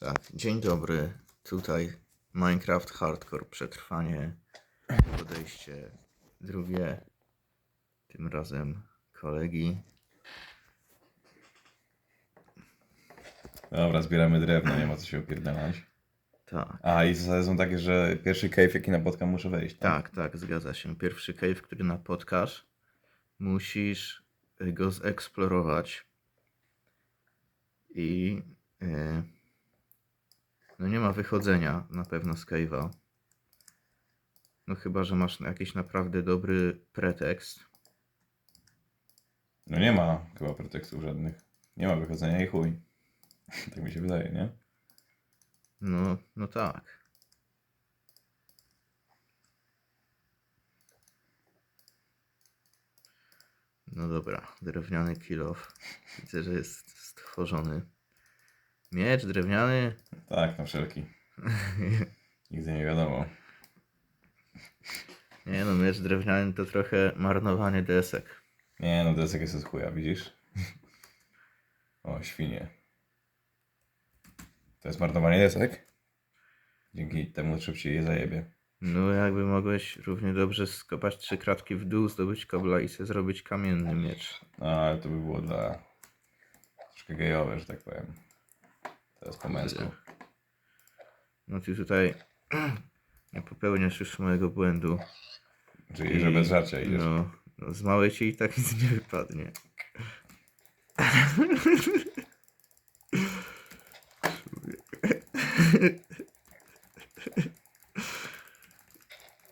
Tak, dzień dobry. Tutaj Minecraft Hardcore przetrwanie. Podejście drugie. Tym razem kolegi. Dobra, zbieramy drewno, nie ma co się opierdalać. Tak, A i zasady są takie, że pierwszy cave jaki napotkam muszę wejść. tak, tak, zgadza się. Pierwszy cave, który napotkasz, musisz go zeksplorować. I e, no nie ma wychodzenia na pewno z cave'a. No chyba, że masz jakiś naprawdę dobry pretekst. No nie ma chyba pretekstów żadnych. Nie ma wychodzenia i chuj. tak mi się wydaje, nie? No, no tak. No dobra, drewniany kilof. Widzę, że jest stworzony. Miecz drewniany. Tak, na wszelki. Nigdy nie wiadomo. Nie no, miecz drewniany to trochę marnowanie desek. Nie no, desek jest od chuja, widzisz? O, świnie. To jest marnowanie desek? Dzięki temu szybciej je zajebie. No jakby mogłeś równie dobrze skopać trzy kratki w dół, zdobyć kobla i sobie zrobić kamienny miecz. No, ale to by było dla... Troszkę gejowe, że tak powiem. To jest po męsku. No ty tutaj nie popełniasz już mojego błędu. Czyli, że bez żarcia idziesz. No, no z małej ci i tak nic nie wypadnie.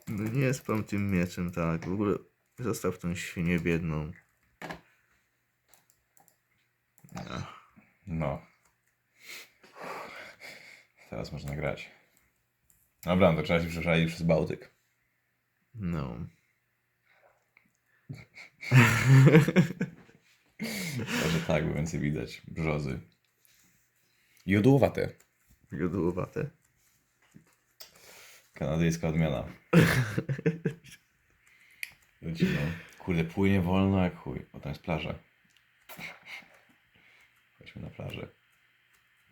No nie spam tym mieczem, tak. W ogóle zostaw tą świnię biedną. No. No. Teraz można grać. Dobra, no to trzeba się przeszalić przez Bałtyk. no. Może tak, bo więcej widać. Brzozy. Jodłowate. Jodłowate. Kanadyjska odmiana. Lecimy. Kurde, płynie wolno jak chuj. Bo tam jest plaża. Chodźmy na plażę.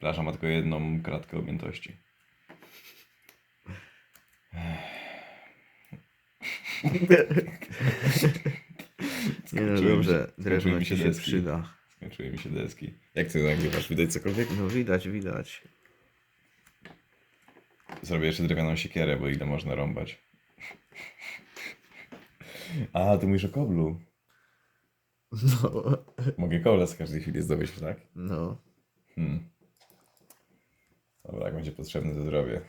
Plaża ma tylko jedną kratkę objętości. Nie no Skończyły mi dobrze, skończyły drewno mi ci się się deski. przyda. Skończyły mi się deski. Jak ty nagrywasz? Widać cokolwiek? No widać, widać. Zrobię jeszcze drewnianą siekierę, bo ile można rąbać. A, ty mówisz o koblu. No, Mogę kobla z każdej chwili zdobyć, tak? no. Hmm. Dobra, jak będzie potrzebny, to zrobię.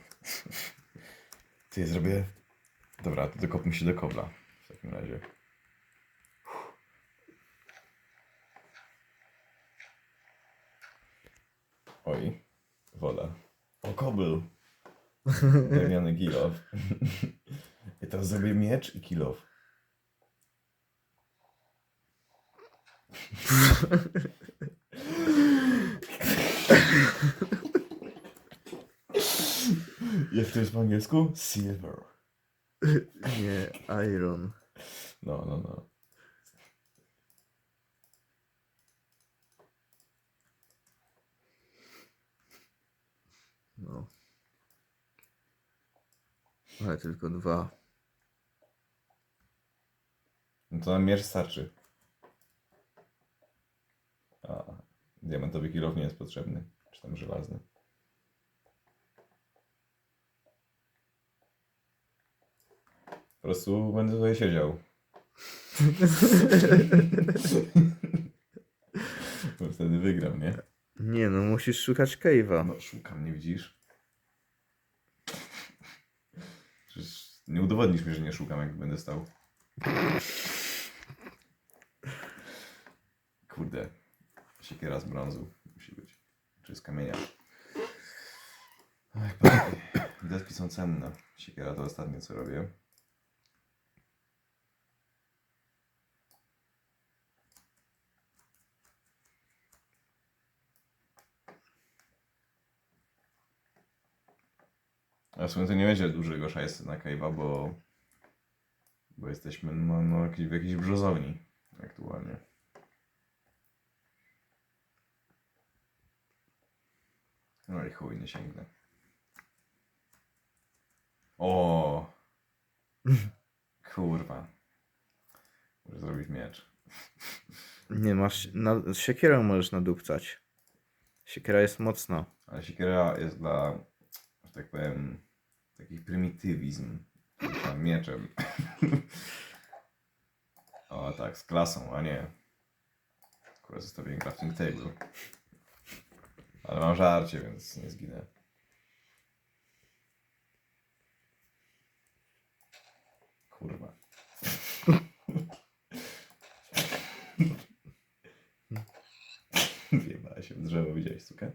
Ty je zrobię. Dobra, to dokopmy się do kobla. W takim razie. Oj, woda. O, kobel. Drewniany kilof. I teraz zrobię miecz i kilof. Jak to jest po angielsku? Silver. Nie, iron. No, no, no. No. Ale tylko dwa. No to nam miecz starczy. A, diamentowy kilof nie jest potrzebny. Czy tam żelazny. Po prostu będę tutaj siedział. Bo wtedy wygram, nie? Nie no, musisz szukać cave'a. No szukam, nie widzisz? Przecież nie udowodnisz mi, że nie szukam, jak będę stał. Kurde. Siekiera z brązu musi być. Czy z kamienia. Ach, panie. Deski są cenne. Siekiera to ostatnie, co robię. A w sumie to nie będzie dużego szajsu na Cave'a, bo... Bo jesteśmy no, no, w jakiejś brzozowni aktualnie. No i chuj, nie sięgnę. O! Kurwa. Muszę zrobić miecz. Nie masz. Na, siekierą możesz nadupcać. Siekiera jest mocna. Ale siekiera jest dla, tak powiem, takich prymitywizm. Tam mieczem. o tak, z klasą, a nie. Akurat zostawiłem crafting table. Ale mam żarcie, więc nie zginę. Kurwa. Wjebała się w drzewo, widziałeś sukę?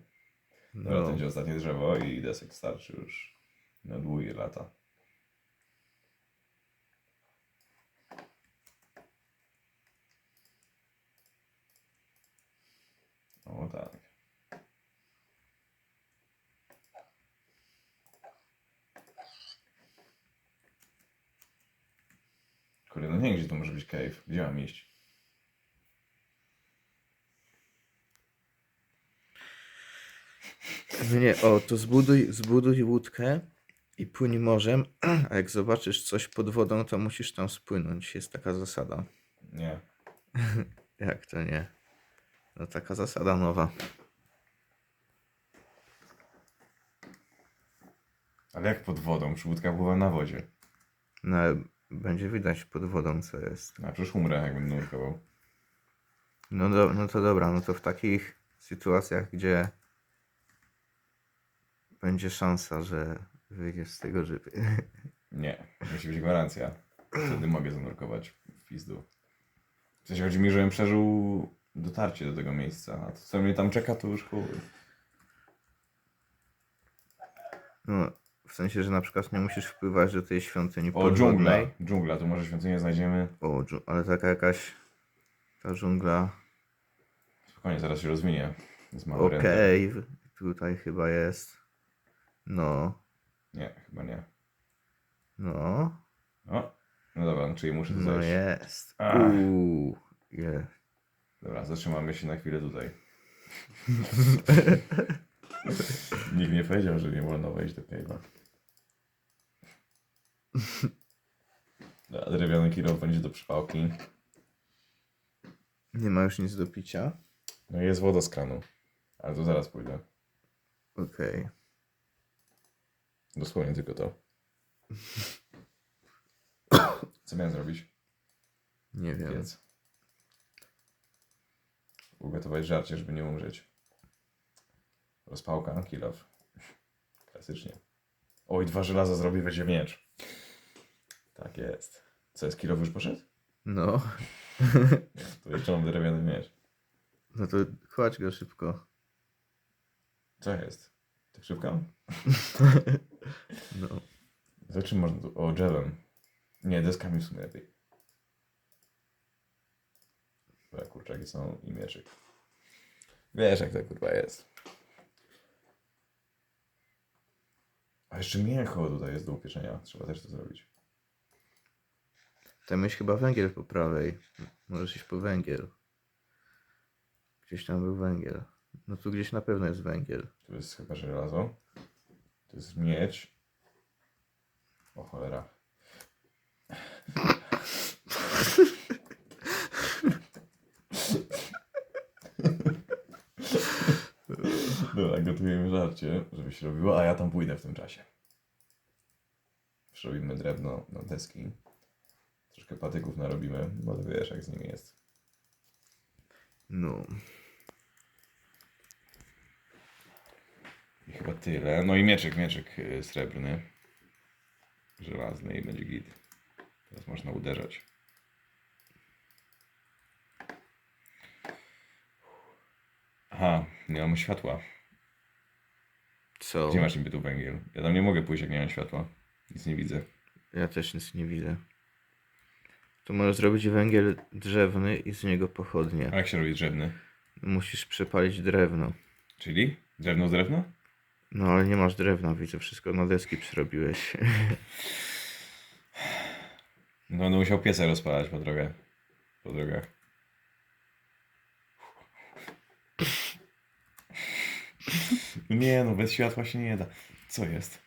Dobra, to No. będzie ostatnie desek starczy już na długie lata. O tak. Kurde, no nie gdzie to może być cave. Gdzie mam iść? Nie, o, to zbuduj, zbuduj łódkę i płyń morzem, a jak zobaczysz coś pod wodą, to musisz tam spłynąć. Jest taka zasada. Nie. Jak to nie? No taka zasada nowa. Ale jak pod wodą? Przybudka pływa na wodzie. No, ale będzie widać pod wodą, co jest. No, a przecież umrę, jakbym nurkował. No, do, no to dobra, no to w takich sytuacjach, gdzie będzie szansa, że wyjdziesz z tego żywy. Nie, musi być gwarancja. Wtedy mogę zanurkować w pizdu. W sensie chodzi mi, żebym przeżył dotarcie do tego miejsca, a to co mnie tam czeka, to już chuj. No, w sensie, że na przykład nie musisz wpływać do tej świątyni O, dżungla. podwodnej. Dżungla, tu może świątynię znajdziemy. O, dżu- ale taka jakaś ta dżungla. Spokojnie, zaraz się rozwinie. Jest mały. Okej, tutaj chyba jest. No, Nie, chyba nie. no, O, no dobra, no, czyli muszę tu no zejść. jest. Ach. Uuu, je. Dobra, zatrzymamy się na chwilę tutaj. Nikt nie powiedział, że nie wolno wejść do cave'a. Dobra, Drewniany kilo będzie do przypałki. Nie ma już nic do picia. No i jest woda z kranu. Ale to zaraz pójdę. Okej. Dosłownie tylko to. Co miałem zrobić? Nie wiem. Piec. Ugotować żarcie, żeby nie umrzeć. Rozpałka, kill off. Klasycznie. Oj, dwa żelaza zrobię, będzie miecz. Tak jest. Co jest, kill off już poszedł? No, To jeszcze mam drewniany miecz. no to kładź go szybko. Co jest? Tak szybko? No, Za czym można tu? O, drzewem. Nie, deskami w sumie lepiej. Dobra, kurczaki są i mieczyk. Wiesz jak to kurwa jest. A jeszcze mięcho tutaj jest do upieczenia. Trzeba też to zrobić. tam jest chyba węgiel po prawej. Możesz iść po węgiel. Gdzieś tam był węgiel. No tu gdzieś na pewno jest węgiel. Tu jest chyba żelazo. Tu jest miecz. O cholera. Dobra, gotujemy żarcie, żeby się robiło, a ja tam pójdę w tym czasie. Przerobimy drewno na deski. Troszkę patyków narobimy, bo ty wiesz jak z nimi jest. No, I chyba tyle. No i mieczyk, mieczyk y, srebrny. Żelazny i będzie git. Teraz można uderzać. Aha, nie mamy światła. co? Gdzie masz niby tu węgiel? Ja tam nie mogę pójść, jak nie mam światła. Nic nie widzę. Ja też nic nie widzę. Tu możesz zrobić węgiel drzewny i z niego pochodnie. A jak się robi drzewny? Musisz przepalić drewno. Czyli? Drewno z drewna? No ale nie masz drewna, widzę, wszystko na deski przerobiłeś. No będę musiał piesę rozpalać po drogę. Po drogach. Nie no, bez światła się nie da. Co jest?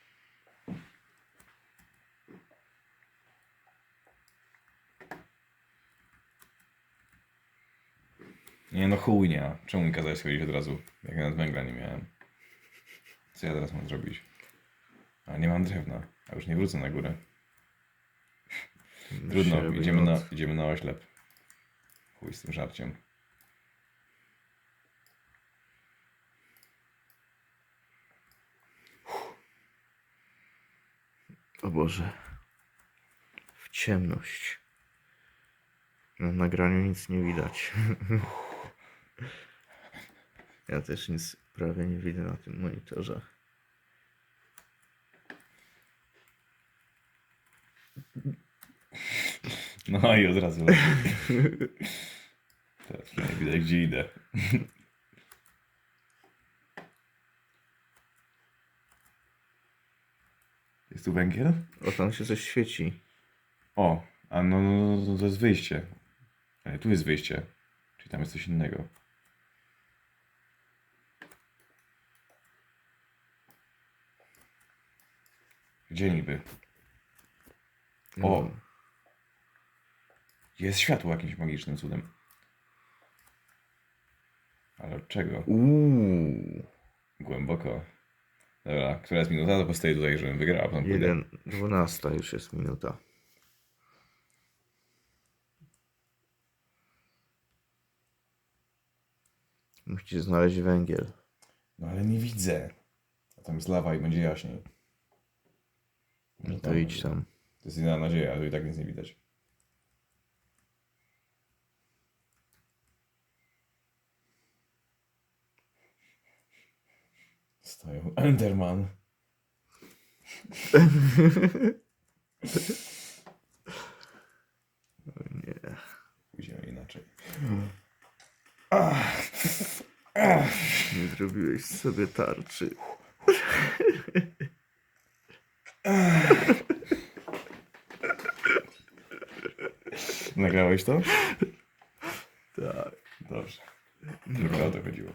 Nie no chujnia. Czemu mi kazałeś schodzić od razu, jak ja nawet węgla nie miałem? Co ja teraz mam zrobić? A nie mam drewna, a już nie wrócę na górę. Trudno, idziemy na, idziemy na oślep. Chuj z tym żarciem. O Boże. W ciemność. Na nagraniu nic nie widać. Ja też nic prawie nie widzę na tym monitorze. No i od razu. Teraz nie widać gdzie idę. Jest tu węgiel? O, tam się coś świeci. O, a no, no, no to jest wyjście. Ale tu jest wyjście. Czyli tam jest coś innego. Gdzie niby? O! Jest światło jakimś magicznym cudem. Ale od czego? Uuu. Głęboko. Dobra, która jest minuta? To postoję tutaj, żebym wygrał. potem. Jeden, dwunasta już jest minuta. Musicie znaleźć węgiel. No ale nie widzę. A tam jest lawa i będzie jaśniej. No to idź tam. To jest jedyna nadzieja, tu i tak nic nie widać. Stoją. Enderman. Nie. Pójdziemy inaczej. Nie zrobiłeś sobie tarczy. Nagrałeś to? Tak. Dobrze. Tylko o to chodziło.